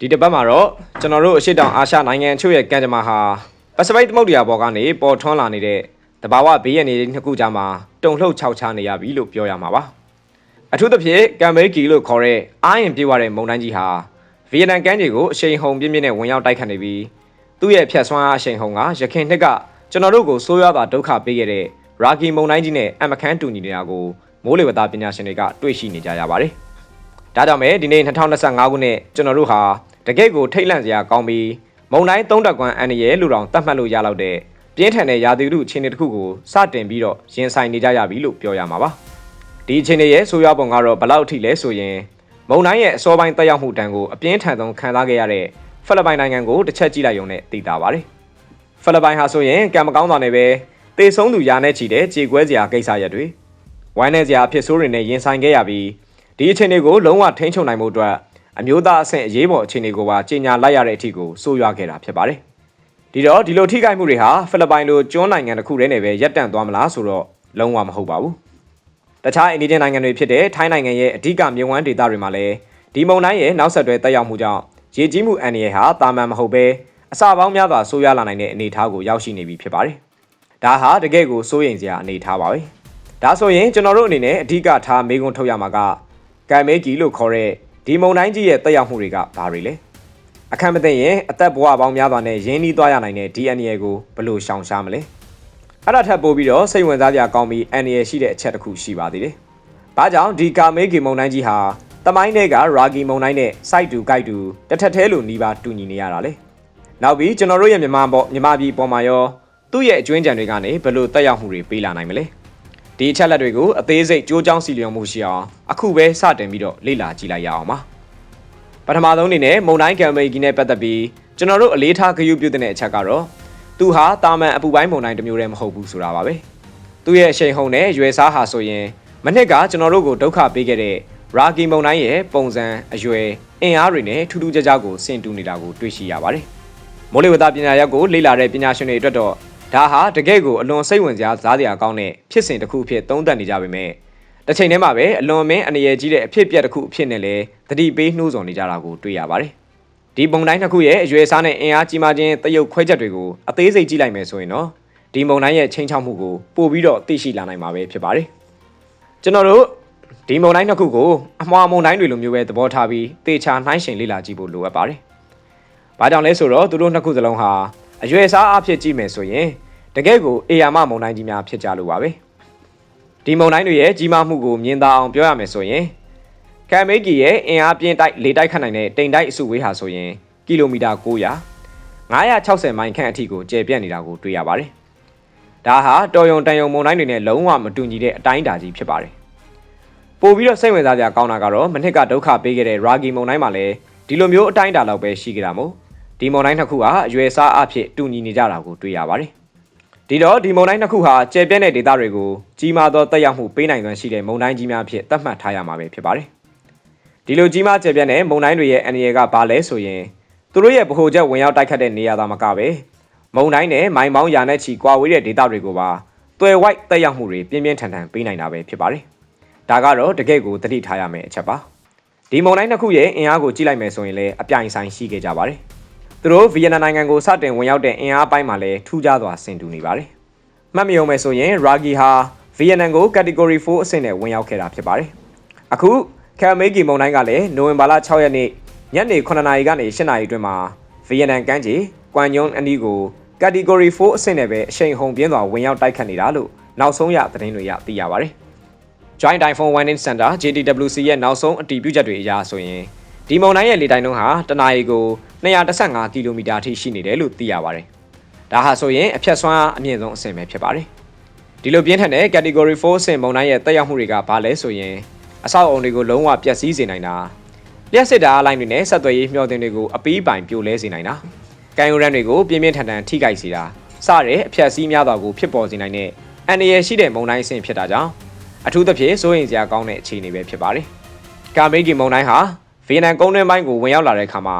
ဒီတစ်ပတ်မှာတော့ကျွန်တော်တို့အရှိတောင်အာရှနိုင်ငံအချို့ရဲ့ကံကြမ္မာဟာပစိဖိတ်သမုဒ္ဒရာပေါ်ကနေပေါ်ထွန်းလာနေတဲ့တဘာဝဘေးရန်တွေနှစ်ခုကြားမှာတုံလှုပ်ခြောက်ခြားနေရပြီလို့ပြောရမှာပါအထူးသဖြင့်ကမ်ဘေးကီလို့ခေါ်တဲ့အာရင်ပြေးသွားတဲ့မုန်တိုင်းကြီးဟာဗီယက်နမ်ကမ်းခြေကိုအရှိန်ဟုန်ပြင်းပြင်းနဲ့ဝင်ရောက်တိုက်ခတ်နေပြီးသူ့ရဲ့ဖြတ်ဆွမ်းအားအရှိန်ဟုန်ကရခိုင်နှစ်ကကျွန်တော်တို့ကိုဆိုးရွားစွာဒုက္ခပေးခဲ့တဲ့ရာဂီမုန်တိုင်းကြီးနဲ့အမခန်းတူညီနေတာကိုမိုးလေဝသပညာရှင်တွေကတွေ့ရှိနေကြရပါတယ်ဒါကြောင့်ပဲဒီနေ့2025ခုနှစ်ကျွန်တော်တို့ဟာ တကယ့်ကိုထိတ်လန့်စရာကောင်းပြီးမုံတိုင်းသုံးတက်ကွမ်းအန်ရရဲ့လူတော်တတ်မှတ်လို့ရလောက်တဲ့ပြင်းထန်တဲ့ရာသီဥတုအခြေအနေတစ်ခုကိုစတင်ပြီးတော့ရင်ဆိုင်နေကြရပြီလို့ပြောရမှာပါဒီအခြေအနေရဲ့ဆိုးရွားပုံကတော့ဘယ်လောက်အထိလဲဆိုရင်မုံတိုင်းရဲ့အစောပိုင်းတက်ရောက်မှုတန်ကိုအပြင်းထန်ဆုံးခံစားခဲ့ရတဲ့ဖိလစ်ပိုင်နိုင်ငံကိုတစ်ချက်ကြည့်လိုက်ရုံနဲ့သိတာပါတယ်ဖိလစ်ပိုင်ဟာဆိုရင်ကံမကောင်းတာနဲ့ပဲတေဆုံးသူရာနဲ့ချီတဲ့ကြေကွဲစရာကိစ္စရပ်တွေဝမ်းနည်းစရာအဖြစ်ဆိုးတွေနဲ့ရင်ဆိုင်ခဲ့ရပြီးဒီအခြေအနေကိုလုံးဝထိန်းချုပ်နိုင်မှုအတွက် အမျိုးသားအဆင့်အရေးပေါ်အခြေအနေကိုပါကြီးညာလိုက်ရတဲ့အထိကိုစိုးရွားခဲ့တာဖြစ်ပါတယ်။ဒီတော့ဒီလိုထိခိုက်မှုတွေဟာဖိလစ်ပိုင်လိုကျွန်းနိုင်ငံတစ်ခုတည်းနဲ့ပဲရပ်တန့်သွားမလားဆိုတော့လုံးဝမဟုတ်ပါဘူး။တခြားအိန္ဒိယနိုင်ငံတွေဖြစ်တဲ့ထိုင်းနိုင်ငံရဲ့အဓိကမြဝန်းဒေသတွေမှာလည်းဒီမုန်တိုင်းရဲ့နောက်ဆက်တွဲတက်ရောက်မှုကြောင့်ရေကြီးမှုအန္တရာယ်ဟာတာမန်မဟုတ်ပဲအစပေါင်းများစွာဆိုးရွားလာနိုင်တဲ့အနေအထားကိုရောက်ရှိနေပြီဖြစ်ပါတယ်။ဒါဟာတကယ့်ကိုစိုးရိမ်စရာအနေအထားပါပဲ။ဒါဆိုရင်ကျွန်တော်တို့အနေနဲ့အဓိကထားမေးခွန်းထုတ်ရမှာကကံမဲကြီးလို့ခေါ်တဲ့ ဒီမုံတိုင်းကြီးရဲ့တက်ရောက်မှုတွေကဘာတွေလဲအခမ်းမသိရင်အသက်ဘဝပေါင်းများစွာနဲ့ရင်းနှီးသွားရနိုင်တဲ့ DNA ကိုဘယ်လိုရှောင်ရှားမလဲအဲ့ဒါထပ်ပို့ပြီးတော့စိတ်ဝင်စားကြကောင်းပြီး NA ရှိတဲ့အချက်တစ်ခုရှိပါသေးတယ်။ဘာကြောင့်ဒီကာမဲဂီမုံတိုင်းကြီးဟာတမိုင်းတွေကရာဂီမုံတိုင်းနဲ့ site to guide to တစ်ထက်သေးလို့နှီးပါတူညီနေရတာလေ။နောက်ပြီးကျွန်တော်တို့ရဲ့မြန်မာပေါ်မြန်မာပြည်ပေါ်မှာရောသူ့ရဲ့အကျွင်းကြံတွေကနေဘယ်လိုတက်ရောက်မှုတွေပေးလာနိုင်မလဲ။ ဒီအချက်လက်တွေကိုအသေးစိတ်ကြိုးကြောင်းစီလျော်မှုရှိအောင်အခုပဲစတင်ပြီးတော့လေ့လာကြည့်လိုက်ရအောင်ပါပထမဆုံးအနေနဲ့မုံတိုင်းကံမေကြီးနဲ့ပတ်သက်ပြီးကျွန်တော်တို့အလေးထားဂရုပြုတဲ့အချက်ကတော့သူဟာတာမန်အပူပိုင်းမုံတိုင်းတစ်မျိုးတည်းမဟုတ်ဘူးဆိုတာပါပဲသူရဲ့အရှိန်ဟုန်နဲ့ရွယ်စားဟာဆိုရင်မနစ်ကကျွန်တော်တို့ကိုဒုက္ခပေးခဲ့တဲ့ရာဂီမုံတိုင်းရဲ့ပုံစံအရွယ်အင်အားတွေနဲ့ထူးထူးခြားခြားကိုဆင်တူနေတာကိုတွေ့ရှိရပါတယ်မိုးလေဝသပညာရပ်ကိုလေ့လာတဲ့ပညာရှင်တွေအတွက်တော့ ဒါဟာတကယ့်ကိုအလွန်စိတ်ဝင်စားစားစရာကောင်းတဲ့ဖြစ်စဉ်တစ်ခုအဖြစ်သုံးသပ်နေကြပါမယ်တစ်ချိန်တည်းမှာပဲအလွန်မင်းအနေရကြီးတဲ့အဖြစ်အပျက်တစ်ခုအဖြစ်နဲ့လည်းသတိပေးနှိုးဆော်နေကြတာကိုတွေ့ရပါတယ်ဒီပုံတိုင်းတစ်ခုရဲ့အရွယ်စားနဲ့အင်အားကြီးမားခြင်းတရုပ်ခွဲချက်တွေကိုအသေးစိတ်ကြည့်လိုက်မယ်ဆိုရင်တော့ဒီမုံတိုင်းရဲ့ချင်းချောက်မှုကိုပို့ပြီးတော့သိရှိလာနိုင်မှာပဲဖြစ်ပါတယ်ကျွန်တော်တို့ဒီမုံတိုင်းတစ်ခုကိုအမွှာမုံတိုင်းတွေလိုမျိုးပဲသဘောထားပြီးတေချာနှိုင်းရှင်လေ့လာကြည့်ဖို့လိုအပ်ပါတယ်။ဘာကြောင့်လဲဆိုတော့သူတို့နှစ်ခုစလုံးဟာ အရွယ်စားအဖြစ်ကြည့်မယ်ဆိုရင်တကယ့်ကိုအေယာမမုံတိုင်းကြီးများဖြစ်ကြလို့ပါပဲ။ဒီမုံတိုင်းတွေရဲ့ကြီးမားမှုကိုမြင်သာအောင်ပြောရမယ်ဆိုရင်ကမ်မေဂီရဲ့အင်အားပြင်းတိုက်လေတိုက်ခတ်နိုင်တဲ့တိမ်တိုက်အစုဝေးဟာဆိုရင်ကီလိုမီတာ900 960မိုင်ခန့်အထိကိုကျယ်ပြန့်နေတာကိုတွေ့ရပါတယ်။ဒါဟာတော်ယုံတန်ယုံမုံတိုင်းတွေနဲ့လုံးဝမတူညီတဲ့အတိုင်းအတာကြီးဖြစ်ပါတယ်။ပို့ပြီးတော့စိတ်ဝင်စားစရာကောင်းတာကတော့မနစ်ကဒုက္ခပေးခဲ့တဲ့ရာဂီမုံတိုင်းမှာလည်းဒီလိုမျိုးအတိုင်းအတာလောက်ပဲရှိကြတာမို့ ဒီမုံတိုင်းတစ်ခုဟာအရွယ်စားအဖြစ်တူညီနေကြတာကိုတွေ့ရပါတယ်။ဒီတော့ဒီမုံတိုင်းတစ်ခုဟာကျယ်ပြန့်တဲ့ဒေသတွေကိုကြီးမားသောတက်ရောက်မှုပေးနိုင်စွမ်းရှိတဲ့မုံတိုင်းကြီးများဖြစ်သတ်မှတ်ထားရမှာပဲဖြစ်ပါတယ်။ဒီလိုကြီးမားကျယ်ပြန့်တဲ့မုံတိုင်းတွေရဲ့အန္တရာယ်ကဘာလဲဆိုရင်သူတို့ရဲ့ဗဟိုချက်ဝင်ရောက်တိုက်ခတ်တဲ့နေရာသာမကပဲမုံတိုင်းနဲ့မိုင်ပေါင်းရာနဲ့ချီကွာဝေးတဲ့ဒေသတွေကိုပါတွယ်ဝိုက်တက်ရောက်မှုတွေပြင်းပြင်းထန်ထန်ပေးနိုင်တာပဲဖြစ်ပါတယ်။ဒါကတော့တကယ့်ကိုသတိထားရမယ့်အချက်ပါ။ဒီမုံတိုင်းတစ်ခုရဲ့အင်အားကိုကြည့်လိုက်မယ်ဆိုရင်လည်းအပြိုင်ဆိုင်ရှိခဲ့ကြပါတယ်။ သူတို့ဗီယက်နမ်နိုင်ငံကိုစတင်ဝင်ရောက်တဲ့အင်အားပိုင်းမှာလည်းထူးခြားစွာဆင်တူနေပါတယ်။မှတ်မယုံမယ်ဆိုရင်ရာဂီဟာဗီယက်နမ်ကို category 4အဆင့်နဲ့ဝင်ရောက်ခဲ့တာဖြစ်ပါတယ်။အခုကမ်မေဂီမုံတိုင်းကလည်းနိုဝင်ဘာလ6ရက်နေ့ညနေ9နာရီကနေ10နာရီအတွင်းမှာဗီယက်နမ်ကမ်းခြေကွမ်ညွန်းအနီးကို category 4အဆင့်နဲ့ပဲအရှိန်ဟုန်ပြင်းစွာဝင်ရောက်တိုက်ခတ်နေတာလို့နောက်ဆုံးရသတင်းတွေရသိရပါတယ်။ Joint Typhoon Warning Center JTWC ရဲ့နောက်ဆုံးအတည်ပြုချက်တွေအရဆိုရင် ဒီမုန်တိုင်းရဲ့လေတိုက်နှုန်းဟာတနအီကို215ကီလိုမီတာအထိရှိနေတယ်လို့သိရပါတယ်။ဒါဟာဆိုရင်အဖြတ်ဆွမ်းအားအမြင့်ဆုံးအဆင့်ပဲဖြစ်ပါတယ်။ဒီလိုပြင်းထန်တဲ့ category 4အဆင့်မုန်တိုင်းရဲ့တက်ရောက်မှုတွေကဘာလဲဆိုရင်အဆောက်အအုံတွေကိုလုံးဝပျက်စီးစေနိုင်တာလျှက်စစ်တာအလိုက်တွေနဲ့ဆက်သွယ်ရေးမျှော်တင်တွေကိုအပီးပိုင်ပြိုလဲစေနိုင်တာကံယူရန်တွေကိုပြင်းပြင်းထန်ထန်ထိခိုက်စေတာစတဲ့အဖြတ်စည်းများစွာကိုဖြစ်ပေါ်စေနိုင်တဲ့အန္တရာယ်ရှိတဲ့မုန်တိုင်းအဆင့်ဖြစ်တာကြောင့်အထူးသဖြင့်စိုးရိမ်စရာကောင်းတဲ့အခြေအနေပဲဖြစ်ပါတယ်။ကာမေဂီမုန်တိုင်းဟာ ဗီယက်နမ်ကုန်းတွင်းပိုင်းကိုဝင်ရောက်လာတဲ့အခါမှာ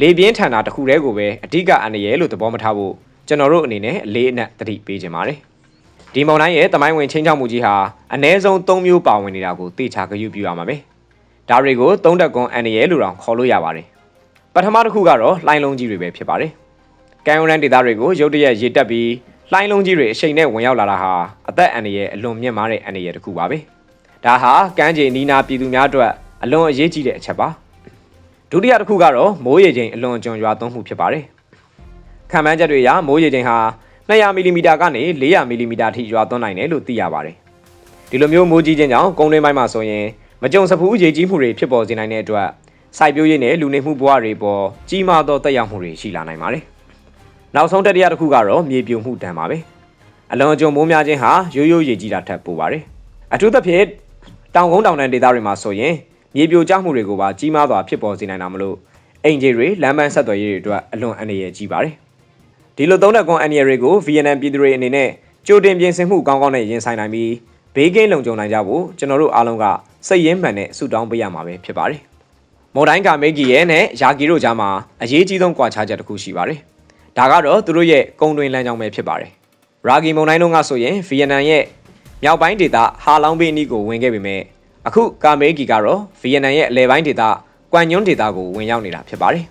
လေပြင်းထန်တာတစ်ခုတည်းကိုပဲအဓိကအန္တရာယ်လို့သဘောမထားဖို့ကျွန်တော်တို့အနေနဲ့အလေးအနက်သတိပေးခြင်းပါတယ်။ဒီမုန်တိုင်းရဲ့တမိုင်းဝင်ချင်းချောက်မှုကြီးဟာအ ਨੇ ဆုံး၃မျိုးပါဝင်နေတာကိုသိချာဂရုပြုရမှာပဲ။ဒါတွေကိုသုံးတက်ကွန်အန်ရယ်လို့တောင်ခေါ်လို့ရပါတယ်။ပထမတစ်ခုကတော့လှိုင်းလုံးကြီးတွေပဲဖြစ်ပါတယ်ကံယုံရန်ဒေသတွေကိုရုတ်တရက်ရေတက်ပြီးလှိုင်းလုံးကြီးတွေအချိန်နဲ့ဝင်ရောက်လာတာဟာအသက်အန္တရာယ်အလွန်မြင့်မားတဲ့အန္တရာယ်တစ်ခုပါပဲဒါဟာကမ်းခြေနီးနားပြည်သူများအတွက်အလွန်အရေးကြီးတဲ့အချက်ပါ ဒုတိယတစ်ခုကတော့မိုးရေချိန်အလွန်ကျွံရွာသွန်းမှုဖြစ်ပါတယ်ခံမှန်းချက်တွေအရမိုးရေချိန်ဟာ200မီလီမီတာကနေ400မီလီမီတာထိရွာသွန်းနိုင်တယ်လို့သိရပါတယ်ဒီလိုမျိုးမိုးကြီးခြင်းကြောင့်ကုန်းတွင်းပိုင်းမှာဆိုရင်မကြုံစဖူးရေကြီးမှုတွေဖြစ်ပေါ်စေနိုင်တဲ့အတွက်စိုက်ပျိုးရေးနဲ့လူနေမှုဘဝတွေပေါ်ကြီးမားသောတက်ရောက်မှုတွေရှိလာနိုင်ပါတယ်နောက်ဆုံးတတိယတစ်ခုကတော့မြေပြိုမှုတံပါပဲအလွန်အကျွံမိုးများခြင်းဟာရိုးရိုးရေကြီးတာထက်ပိုပါတယ်အထူးသဖြင့်တောင်ကုန်းတောင်တန်းဒေသတွေမှာဆိုရင် မြေပြိုကျမှုတွေကိုပါကြီးမားစွာဖြစ်ပေါ်စေနိုင်တာမလို့အိမ်ကြီးတွေလမ်းပန်းဆက်သွယ်ရေးတွေအတွက်အလွန်အန္တရာယ်ကြီးပါတယ်ဒီလိုသုံးတဲ့ကွန်အန္တရာယ်တွေကို VNN ပြည်သူတွေအနေနဲ့ကြိုတင်ပြင်ဆင်မှုကောင်းကောင်းနဲ့ရင်ဆိုင်နိုင်ပြီးဘေးကင်းလုံခြုံနိုင်ကြဖို့ကျွန်တော်တို့အားလုံးကစိတ်ရင်းမှန်နဲ့ဆုတောင်းပေးရမှာပဲဖြစ်ပါတယ်မော်တိုင်းကမေဂီရဲ့နဲ့ယာဂီတို့ကြားမှာအရေးကြီးဆုံးကွာခြားချက်တစ်ခုရှိပါတယ်ဒါကတော့သူတို့ရဲ့ကုံတွင်လမ်းကြောင်းပဲဖြစ်ပါတယ်ရာဂီမုန်တိုင်းတို့ကဆိုရင် VNN ရဲ့မြောက်ပိုင်းဒေသဟာလောင်ဘေးနီးကိုဝင်ခဲ့ပေမဲ့ အခုကာမေဂီကတော့ VNN ရဲ့အလဲပိုင်းဒေသကွမ်ညွန်းဒေသကိုဝင်ရောက်နေတာဖြစ်ပါတယ်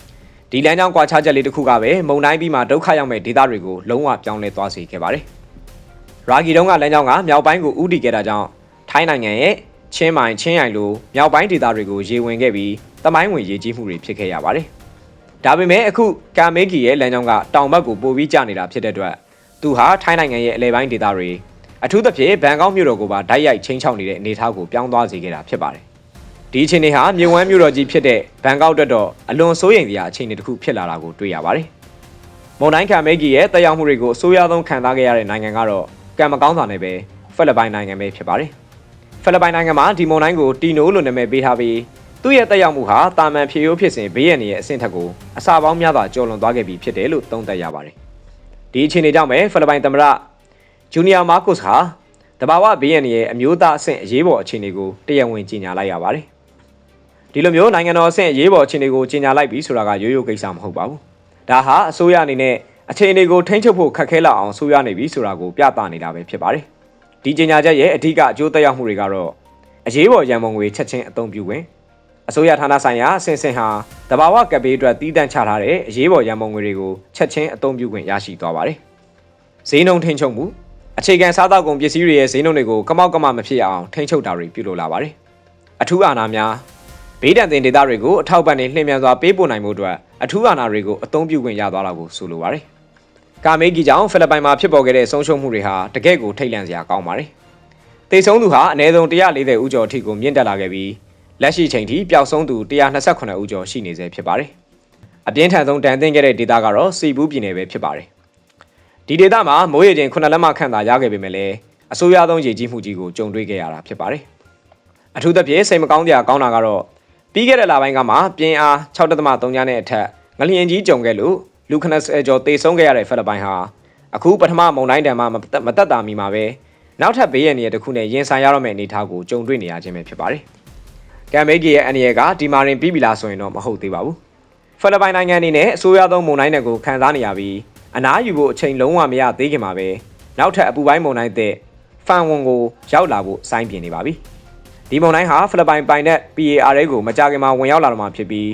။ဒီလမ်းကြောင်းကွာခြားချက်လေးတစ်ခုကပဲမုံတိုင်းပြီးမှဒုက္ခရောက်မဲ့ဒေသတွေကိုလုံးဝပြောင်းလဲသွားစေခဲ့ပါတယ်။ရာဂီတုံးကလမ်းကြောင်းကမြောက်ပိုင်းကိုဥတီခဲ့တာကြောင့်ထိုင်းနိုင်ငံရဲ့ချင်းမိုင်ချင်းရိုင်လိုမြောက်ပိုင်းဒေသတွေကိုရေဝင်ခဲ့ပြီးတမိုင်းဝင်ရေကြီးမှုတွေဖြစ်ခဲ့ရပါတယ်။ဒါပေမဲ့အခုကာမေဂီရဲ့လမ်းကြောင်းကတောင်ဘက်ကိုပိုပြီးကျနေတာဖြစ်တဲ့အတွက်သူဟာထိုင်းနိုင်ငံရဲ့အလဲပိုင်းဒေသတွေ အထူးသဖြင့်ဘန်ကောက်မြို့တော်ကိုပါဓာတ်ရိုက်ချင်းချောက်နေတဲ့အနေအထားကိုပြောင်းသွားစေခဲ့တာဖြစ်ပါတယ်။ဒီအခြေအနေဟာမြေဝမ်းမြို့တော်ကြီးဖြစ်တဲ့ဘန်ကောက်အတွက်တော့အလွန်စိုးရိမ်စရာအခြေအနေတစ်ခုဖြစ်လာတာကိုတွေ့ရပါတယ်။မွန်တိုင်းခံမဲကြီးရဲ့တရားမှုတွေကိုအစိုးရဆုံးခံစားခဲ့ရတဲ့နိုင်ငံကတော့ကံမကောင်းစွာနဲ့ပဲဖိလစ်ပိုင်နိုင်ငံပဲဖြစ်ပါတယ်။ဖိလစ်ပိုင်နိုင်ငံမှာဒီမွန်တိုင်းကိုတီနိုလို့နာမည်ပေးထားပြီးသူ့ရဲ့တက်ရောက်မှုဟာတာမန်ဖြေရိုးဖြစ်စဉ်ဘေးရန်ရဲ့အဆင့်ထက်ကိုအစာပေါင်းများစွာကျော်လွန်သွားခဲ့ပြီဖြစ်တယ်လို့သုံးသပ်ရပါတယ်။ဒီအခြေအနေကြောင့်ပဲဖိလစ်ပိုင်သမ္မတ ဂျူနီယာမာကုစ်ဟာတဘာဝဘေးရန်ရဲ့အမျိုးသားအဆင့်အရေးပေါ်အခြေအနေကိုတရားဝင်ကြေညာလိုက်ရပါတယ်။ဒီလိုမျိုးနိုင်ငံတော်အဆင့်အရေးပေါ်အခြေအနေကိုကြေညာလိုက်ပြီးဆိုတာကရိုးရိုးကိစ္စမဟုတ်ပါဘူး။ဒါဟာအစိုးရအနေနဲ့အခြေအနေကိုထိန်းချုပ်ဖို့ခက်ခဲလောက်အောင်ဆိုရနေပြီဆိုတာကိုပြသနေတာပဲဖြစ်ပါတယ်။ဒီကြေညာချက်ရဲ့အဓိကအကျိုးသက်ရောက်မှုတွေကတော့အရေးပေါ်ရန်ပုံငွေချက်ချင်းအသုံးပြုဝင်အစိုးရဌာနဆိုင်ရာအဆင့်ဆင့်ဟာတဘာဝကပ်ဘေးအတွက်တည်တံ့ချထားတဲ့အရေးပေါ်ရန်ပုံငွေတွေကိုချက်ချင်းအသုံးပြုခွင့်ရရှိသွားပါတယ်။ဈေးနှုန်းထိန်းချုပ်မှု အခြေခံစားသောက်ကုန်ပစ္စည်းတွေရဲ့ဈေးနှုန်းတွေကိုကမောက်ကမမဖြစ်အောင်ထိန်းချုပ်တာတွေပြုလုပ်လာပါတယ်။အထူးအာဏာများဘေးဒဏ်တင်ဒေသတွေကိုအထောက်ပံ့နေလှည့်မြန်စွာပေးပို့နိုင်မှုအတွက်အထူးအာဏာတွေကိုအသုံးပြုခွင့်ရသွားတာကိုဆိုလိုပါတယ်။ကာမေဂီကြောင့်ဖိလစ်ပိုင်မှာဖြစ်ပေါ်ခဲ့တဲ့ဆုံးရှုံးမှုတွေဟာတကယ့်ကိုထိတ်လန့်စရာကောင်းပါတယ်။တေဆုံးသူဟာအနည်းဆုံး140ဦးကျော်အထိကိုမြင့်တက်လာခဲ့ပြီးလက်ရှိချိန်ထိပျောက်ဆုံးသူ128ဦးကျော်ရှိနေဆဲဖြစ်ပါတယ်။အပြင်းထန်ဆုံးတန်တင်ခဲ့တဲ့ဒေသကတော့စီဘူးပြည်နယ်ပဲဖြစ်ပါတယ်။ ဒီဒေသမှာမိုးရေချိန်9လက်မခန့်သာရခဲ့ပေမဲ့လည်းအဆိုးရဆုံးရေကြီးမှုကြီးကိုကြုံတွေ့ခဲ့ရတာဖြစ်ပါတယ်။အထူးသဖြင့်စိတ်မကောင်းစရာကောင်းတာကတော့ပြီးခဲ့တဲ့လပိုင်းကမှပြင်းအား6.3ညနဲ့အထက်ငလျင်ကြီးကြုံခဲ့လို့လူ90ကျော်တေဆုံးခဲ့ရတဲ့ဖိလစ်ပိုင်ဟာအခုပထမမုန်တိုင်းတံမှာမတက်တာမီမှာပဲနောက်ထပ်ဘေးရန်ရတဲ့တစ်ခုနဲ့ရင်ဆိုင်ရတော့မယ့်အနေအထားကိုကြုံတွေ့နေရခြင်းပဲဖြစ်ပါတယ်။ကမ်မေဂီရဲ့အနေရကဒီမာရင်ပြီးပြီလားဆိုရင်တော့မဟုတ်သေးပါဘူး။ဖိလစ်ပိုင်နိုင်ငံအနေနဲ့အစိုးရသုံးမုန်တိုင်းတွေကိုခံစားနေရပြီး အနားယူဖို့အချိန်လုံးဝမရသေးခင်မှာပဲနောက်ထပ်အပူပိုင်းမုန်တိုင်းတဲ့ဖန်ဝန်ကိုရောက်လာဖို့စိုင်းပြင်နေပါပြီ။ဒီမုန်တိုင်းဟာဖိလစ်ပိုင်ပိုင်တဲ့ PAR ကိုမကြခင်မှာဝင်ရောက်လာတော့မှာဖြစ်ပြီး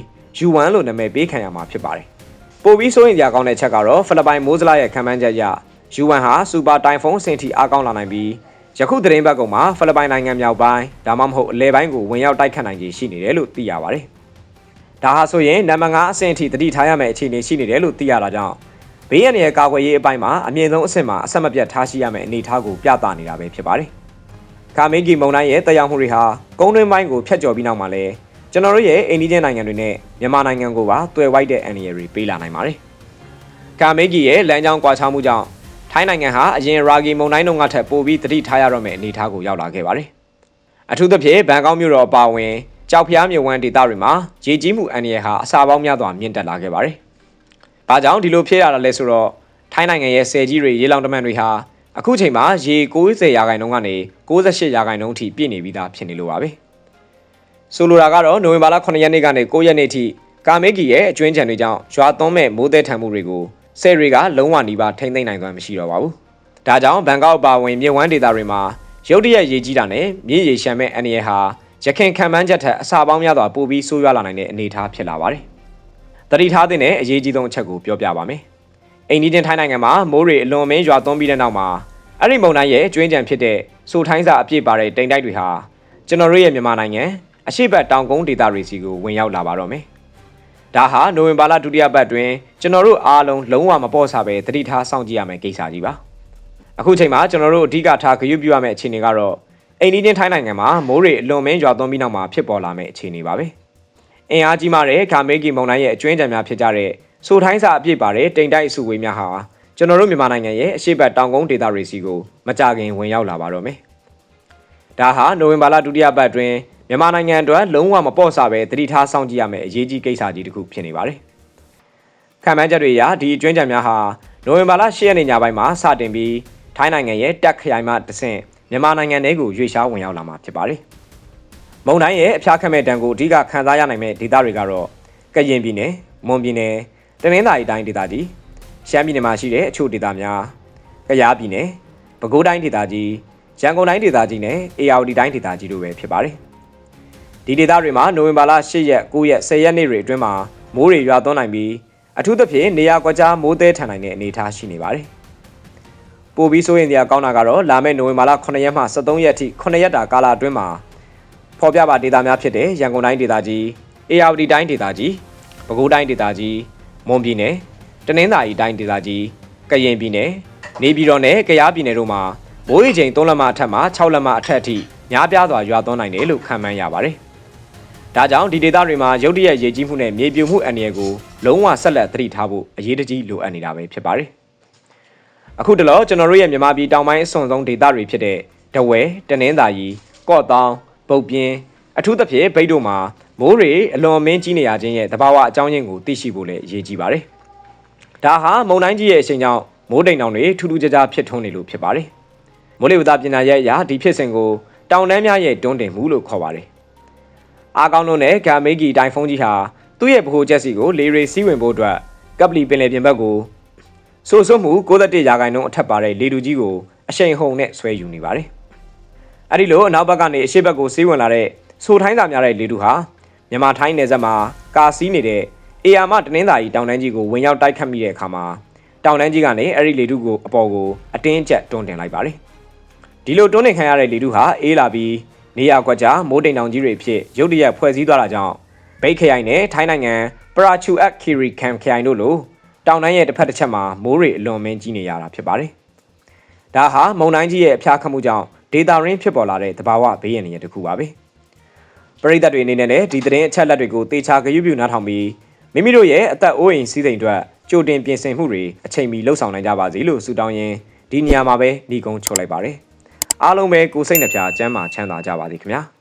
U1 လို့နာမည်ပေးခံရမှာဖြစ်ပါတယ်။ပိုပြီးစိုးရင်ကြကောင်းတဲ့ချက်ကတော့ဖိလစ်ပိုင်မိုးစလာရဲ့ခံမှန်းချက်အရ U1 ဟာစူပါတိုင်ဖုန်းစင်တီအားကောင်းလာနိုင်ပြီးယခုသတင်းပတ်ကောင်မှာဖိလစ်ပိုင်နိုင်ငံမြောက်ပိုင်းဒါမှမဟုတ်အလဲပိုင်းကိုဝင်ရောက်တိုက်ခတ်နိုင်ခြေရှိနေတယ်လို့သိရပါတယ်။ဒါဟာဆိုရင်နံပါတ်5အဆင့်အထိတတိထားရမယ့်အခြေအနေရှိနေတယ်လို့သိရတာကြောင့် ဘေးရန်ရဲ့ကာကွယ်ရေးအပိုင်းမှာအမြင့်ဆုံးအဆင့်မှာအဆက်မပြတ်ထားရှိရမယ့်အနေအထားကိုပြသနေတာပဲဖြစ်ပါတယ်။ကာမင်းကီမုံတိုင်းရဲ့တရားမှုတွေဟာကုန်းတွင်းပိုင်းကိုဖျက်ကျော်ပြီးနောက်မှာလဲကျွန်တော်တို့ရဲ့အိန္ဒိယနိုင်ငံတွေနဲ့မြန်မာနိုင်ငံကိုပါတွယ်ဝိုက်တဲ့အန်ရီတွေပေးလာနိုင်ပါတယ်။ကာမင်းကီရဲ့လမ်းကြောင်းကွာခြားမှုကြောင့်ထိုင်းနိုင်ငံဟာအရင်ရာဂီမုန်တိုင်းတုန်းကထက်ပိုပြီးတတိထားရတော့မယ့်အနေအထားကိုရောက်လာခဲ့ပါတယ်။အထူးသဖြင့်ဘန်ကောက်မြို့တော်အပါအဝင်ကြောက်ဖျားမြို့ဝမ်းဒေသတွေမှာရေကြီးမှုအန္တရာယ်ဟာအစာပေါင်းများစွာမြင့်တက်လာခဲ့ပါတယ်။ ဒါကြောင့်ဒီလိုဖြစ်ရတာလဲဆိုတော့ထိုင်းနိုင်ငံရဲ့ဆယ်ကြီးတွေရေလောင်တမန်တွေဟာအခုချိန်မှာရေ90ရာခိုင်နှုန်းကနေ68ရာခိုင်နှုန်းအထိပြည့်နေပြီးသားဖြစ်နေလို့ပါပဲ။ဆိုလိုတာကတော့နိုဝင်ဘာလ9ရက်နေ့ကနေ9ရက်နေ့အထိကာမေဂီရဲ့အကျွင်းချံတွေကြောင့်ရွာသွန်းမဲ့မိုးသည်ထန်မှုတွေကိုဆယ်တွေကလုံးဝနီးပါးထိမ့်သိမ့်နိုင်စွမ်းမရှိတော့ပါဘူး။ဒါကြောင့်ဘန်ကောက်ပါဝင်မြေဝမ်းဒေသတွေမှာရုတ်တရက်ရေကြီးတာနဲ့မြေရေရှမ်းမဲ့အနေရဟာရခင်ခံမှန်းချက်ထက်အစာပေါင်းများစွာပိုပြီးဆိုးရွားလာနိုင်တဲ့အနေအထားဖြစ်လာပါတယ်။ တတိထားတဲ့အရေးကြီးဆုံးအချက်ကိုပြောပြပါမယ်အိန္ဒိယထိုင်းနိုင်ငံမှာမိုးတွေအလွန်မင်းရွာသွန်းပြီးတဲ့နောက်မှာအဲ့ဒီမုန်တိုင်းရဲ့ကျွင်းကြံဖြစ်တဲ့ဆိုထိုင်းစာအပြည့်ပါတဲ့တိမ်တိုက်တွေဟာကျွန်တော်တို့ရဲ့မြန်မာနိုင်ငံအရှိတ်တောင်ကုန်းဒေသတွေစီကိုဝင်ရောက်လာပါတော့မယ်ဒါဟာနိုဝင်ဘာလဒုတိယပတ်တွင်ကျွန်တော်တို့အားလုံးလုံးဝမပေါ့ဆပဲတတိထားစောင့်ကြည့်ရမယ့်ကိစ္စကြီးပါအခုချိန်မှာကျွန်တော်တို့အဓိကထားဂရုပြုရမယ့်အခြေအနေကတော့အိန္ဒိယထိုင်းနိုင်ငံမှာမိုးတွေအလွန်မင်းရွာသွန်းပြီးနောက်မှာဖြစ်ပေါ်လာမယ့်အခြေအနေပါပဲ အင်အားကြီးမားတဲ့ခါမေကီမုန်တိုင်းရဲ့အကျွင်းကြံများဖြစ်ကြတဲ့ဆိုထိုင်းစာအပြည့်ပါတဲ့တိမ်တိုက်အစုဝေးများဟာကျွန်တော်တို့မြန်မာနိုင်ငံရဲ့အရှိတ်တောင်ကုန်းဒေသတွေစီကိုမကြခင်ဝင်ရောက်လာပါတော့မယ်ဒါဟာနိုဝင်ဘာလဒုတိယပတ်တွင်မြန်မာနိုင်ငံအတွက်လုံးဝမပေါ့ဆပဲတတိထားစောင့်ကြည့်ရမယ့်အရေးကြီးကိစ္စကြီးတစ်ခုဖြစ်နေပါတယ်။ခံမှန်းချက်တွေအရဒီအကျွမ်းကြံများဟာနိုဝင်ဘာလ10ရက်နေ့ညပိုင်းမှာစတင်ပြီးထိုင်းနိုင်ငံရဲ့တက်ခရိုင်မှတဆင့်မြန်မာနိုင်ငံထဲကိုရွေ့ရှားဝင်ရောက်လာမှာဖြစ်ပါတယ်။မုံ တိုင်းရဲ့အဖျားခတ်မဲ့တံကိုအဓိကခံစားရနိုင်မဲ့ဒေသတွေကတော့ကရင်ပြည်နယ်၊မွန်ပြည်နယ်၊တနင်္သာရီတိုင်းဒေသကြီးရှမ်းပြည်နယ်မှာရှိတဲ့အချို့ဒေသများကယားပြည်နယ်၊ပဲခူးတိုင်းဒေသကြီးရန်ကုန်တိုင်းဒေသကြီးနဲ့အေရဝတီတိုင်းဒေသကြီးတို့ပဲဖြစ်ပါတယ်။ဒီဒေသတွေမှာနိုဝင်ဘာလ10ရက်9ရက်10ရက်နေ့တွေအတွင်းမှာမိုးတွေရွာသွန်းနိုင်ပြီးအထူးသဖြင့်နေရာကွက်ကြားမိုးသည်ထန်နိုင်တဲ့အနေအထားရှိနေပါတယ်။ပိုပြီးဆိုရင်တရားကောင်းတာကတော့လာမယ့်နိုဝင်ဘာလ9ရက်မှ23ရက်ထိ9ရက်တာကာလအတွင်းမှာ ဖော်ပြပါဒေသများဖြစ်တဲ့ရန်ကုန်တိုင်းဒေသကြီးအေရဝတီတိုင်းဒေသကြီးပဲခူးတိုင်းဒေသကြီးမွန်ပြည်နယ်တနင်္သာရီတိုင်းဒေသကြီးကရင်ပြည်နယ်နေပြည်တော်နဲ့ကယားပြည်နယ်တို့မှာမိုးရေချိန်3လက်မအထက်မှ6လက်မအထက်အထိများပြားစွာရွာသွန်းနိုင်တယ်လို့ခန့်မှန်းရပါတယ်။ဒါကြောင့်ဒီဒေသတွေမှာရုတ်တရက်ရေကြီးမှုနဲ့မြေပြိုမှုအန္တရာယ်ကိုလုံးဝဆက်လက်သတိထားဖို့အရေးတကြီးလိုအပ်နေတာပဲဖြစ်ပါတယ်။အခုတလောကျွန်တော်တို့ရဲ့မြန်မာပြည်တောင်ပိုင်းအစွန်ဆုံးဒေသတွေဖြစ်တဲ့ဒဝဲတနင်္သာရီကော့တောင် ပုတ်ပြင်းအထူးသဖြင့်ဗိတ်တို့မှာမိုးတွေအလွန်မင်းကြီးနေရခြင်းရဲ့သဘာဝအကြောင်းရင်းကိုသိရှိဖို့လည်းအရေးကြီးပါတယ်။ဒါဟာမုန်တိုင်းကြီးရဲ့အချိန်ကြောင့်မိုးတိမ်တောင်တွေထူးထူးခြားခြားဖြစ်ထွန်းနေလို့ဖြစ်ပါတယ်။မိုးလေဝသပညာရဲ့အရာဒီဖြစ်စဉ်ကိုတောင်တန်းများရဲ့တွန်းတင်မှုလို့ခေါ်ပါတယ်။အားကောင်းလို့နဲ့ဂါမေဂီတိုင်ဖုန်းကြီးဟာသူ့ရဲ့ဗဟိုချက်စီကိုလေရီစီးဝင်ဖို့အတွက်ကပ်ပလီပင်လယ်ပြင်ဘက်ကိုဆိုဆွမှု61ရာခိုင်နှုန်းအထက်ပါတဲ့လေတူကြီးကိုအရှိန်ဟုန်နဲ့ဆွဲယူနေပါတယ်။ အဲဒီလိုအနောက်ဘက်ကနေအရှေ့ဘက်ကိုစီးဝင်လာတဲ့ဆိုထိုင်းစာများတဲ့လေတူဟာမြန်မာထိုင်းနယ်စပ်မှာကာစီးနေတဲ့အေယာမတနင်္သာရီတောင်တန်းကြီးကိုဝင်ရောက်တိုက်ခတ်မိတဲ့အခါမှာတောင်တန်းကြီးကနေအဲ့ဒီလေတုကိုအပေါ်ကိုအတင်းကျပ်တွန်းတင်လိုက်ပါတယ်။ဒီလိုတွန်းတင်ခံရတဲ့လေတုဟာအေးလာပြီးနေရာကွက်ကြားမိုးတိမ်တောင်ကြီးတွေဖြစ်ရုတ်တရက်ဖွဲ့စည်းသွားတာကြောင့်ဘိတ်ခရိုင်နဲ့ထိုင်းနိုင်ငံပရာချူအက်ခီရီကမ်ခရိုင်တို့လိုတောင်တန်းရဲ့တစ်ဖက်တစ်ချက်မှာမိုးတွေအလွန်မင်းကြီးနေရတာဖြစ်ပါတယ်။ဒါဟာမုန်တိုင်းကြီးရဲ့အဖျားခတ်မှုကြောင့် ဒေတာရင်းဖြစ်ပေါ်လာတဲ့သဘာဝဘေးရန်ရဲ့တစ်ခုပါပဲ။ပရိသတ်တွေအနေနဲ့လည်းဒီသတင်းအချက်လက်တွေကိုတေချာဂရုပြုနားထောင်ပြီးမိမိတို့ရဲ့အသက်အိုးအိမ်စည်းစိမ်အတွက်ကြိုတင်ပြင်ဆင်မှုတွေအချိန်မီလှုပ်ဆောင်နိုင်ကြပါစေလို့ဆုတောင်းရင်းဒီနေရာမှာပဲညီကုန်းချုပ်လိုက်ပါတယ်။အားလုံးပဲကိုစိတ်နှပြချမ်းသာချမ်းသာကြပါစေခင်ဗျာ။